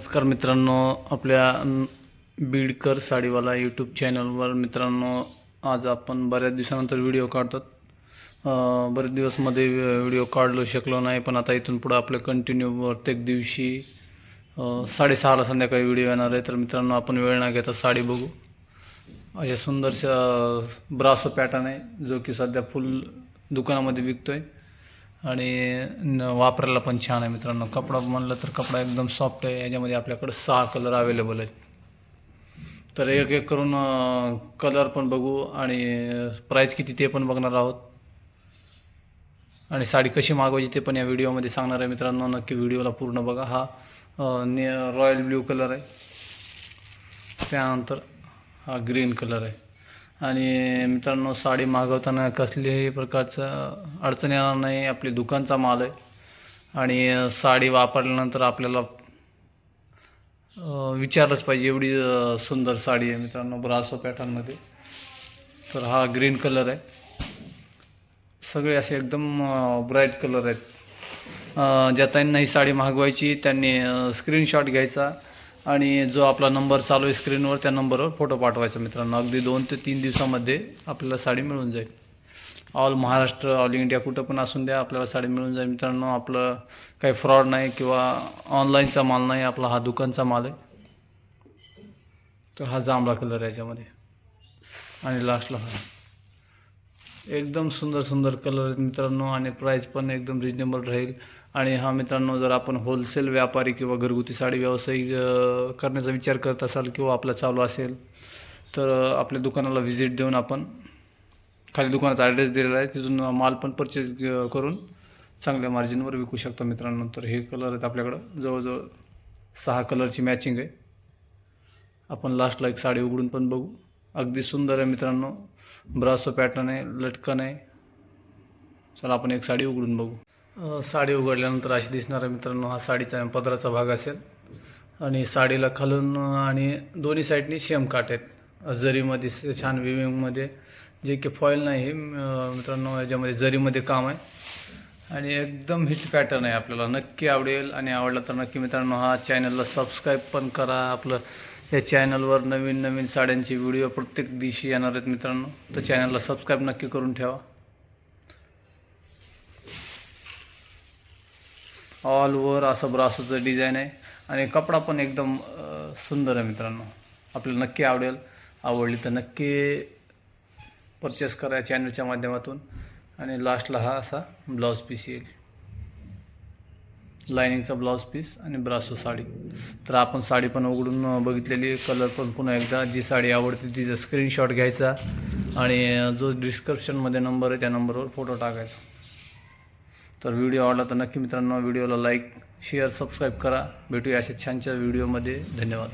नमस्कार मित्रांनो आपल्या बीडकर साडीवाला यूट्यूब चॅनलवर मित्रांनो आज आपण बऱ्याच दिवसानंतर व्हिडिओ काढतात. बरेच दिवसमध्ये व्हिडिओ काढलो शकलो नाही पण आता इथून पुढं आपलं कंटिन्यू प्रत्येक दिवशी साडेसहाला संध्याकाळी व्हिडिओ येणार आहे. तर मित्रांनो आपण वेळ ना घेता साडी बघू. अशा सुंदरशा ब्रासो पॅटर्न आहे जो की सध्या फुल दुकानामध्ये विकतो आहे आणि न वापरायला पण छान आहे मित्रांनो. कपडा म्हणलं तर कपडा एकदम सॉफ्ट आहे. याच्यामध्ये आपल्याकडं सहा कलर अवेलेबल आहेत. तर एक एक करून कलर पण बघू आणि प्राईस किती ते पण बघणार आहोत. आणि साडी कशी मागवायची ते पण या व्हिडिओमध्ये सांगणार आहे मित्रांनो. नक्की व्हिडिओला पूर्ण बघा. हा ने रॉयल ब्ल्यू कलर आहे. त्यानंतर हा ग्रीन कलर आहे. आणि मित्रांनो साडी मागवताना कसल्याही प्रकारचं अडचण येणार नाही. आपली दुकानचा माल आहे. आणि साडी वापरल्यानंतर आपल्याला विचारलंच पाहिजे एवढी सुंदर साडी आहे मित्रांनो ब्रासो पॅटर्नमध्ये. तर हा ग्रीन कलर आहे. सगळे असे एकदम ब्राईट कलर आहेत. ज्या त्यांना ही साडी मागवायची त्यांनी स्क्रीनशॉट घ्यायचा. आणि जो आपला नंबर चालू आहे स्क्रीनवर त्या नंबरवर फोटो पाठवायचा मित्रांनो. अगदी दोन ते तीन दिवसामध्ये आपल्याला साडी मिळून जाईल. ऑल महाराष्ट्र ऑल इंडिया कुठं पण असून द्या आपल्याला साडी मिळून जाईल मित्रांनो. आपलं काही फ्रॉड नाही किंवा ऑनलाईनचा माल नाही आपला हा दुकानचा माल आहे. तर हा जांभळा कलर आहे याच्यामध्ये. आणि लास्टला हा. एकदम सुंदर सुंदर कलर आहेत मित्रांनो आणि प्राईस पण एकदम रिजनेबल राहील. आणि हा मित्रांनो जर आपण होलसेल व्यापारी किंवा घरगुती साडी व्यावसायिक करण्याचा विचार करत असाल किंवा आपला चालू असेल तर आपल्या दुकानाला व्हिजिट देऊन आपण खाली दुकानाचा ॲड्रेस दिलेला आहे. तिथून माल पण परचेस करून चांगल्या मार्जिनवर विकू शकतो मित्रांनो. तर हे कलर आहेत आपल्याकडं. जवळजवळ सहा कलरची मॅचिंग आहे. आपण लास्टला एक साडी उघडून पण बघू. अगदी सुंदर आहे मित्रांनो. ब्रासो पॅटर्न आहे लटकन आहे. चला आपण एक साडी उघडून बघू. साडी उघडल्यानंतर अशी दिसणार आहे मित्रांनो हा साडीचा पदराचा भाग असेल. आणि साडीला खालून आणि दोन्ही साईडनी शेम काट आहेत. जरीमध्ये छान विविंगमध्ये जे की फॉईल नाही हे मित्रांनो याच्यामध्ये जरीमध्ये काम आहे. आणि एकदम हिट पॅटर्न आहे आपल्याला. नक्की आवडेल आणि आवडला तर नक्की मित्रांनो हा चॅनलला सबस्क्राईब पण करा. आपलं या चॅनलवर नवीन नवीन साड्यांचे व्हिडिओ प्रत्येक दिवशी येणार आहेत मित्रांनो. तर चॅनलला सबस्क्राईब नक्की करून ठेवा. ऑल असं ब्रासोचं डिझाईन आहे. आणि कपडा पण एकदम सुंदर आहे मित्रांनो. आपल्याला नक्की आवडेल. आवडली तर नक्की परचेस करा चॅनलच्या माध्यमातून. आणि लास्टला हा असा ब्लाऊज पीस येईल. लायनिंगचा ब्लाऊज पीस आणि ब्रासो साडी. तर आपण साडी पण उघडून बघितलेली कलर पण पुन्हा एकदा. जी साडी आवडते तिचा स्क्रीनशॉट घ्यायचा आणि जो डिस्क्रिप्शनमध्ये नंबर आहे त्या नंबरवर फोटो टाकायचा. तर व्हिडिओ आवडला तर नक्की मित्रांनो व्हिडिओला लाईक शेअर सबस्क्राईब करा. भेटूया अशा छानच्या व्हिडिओमध्ये धन्यवाद.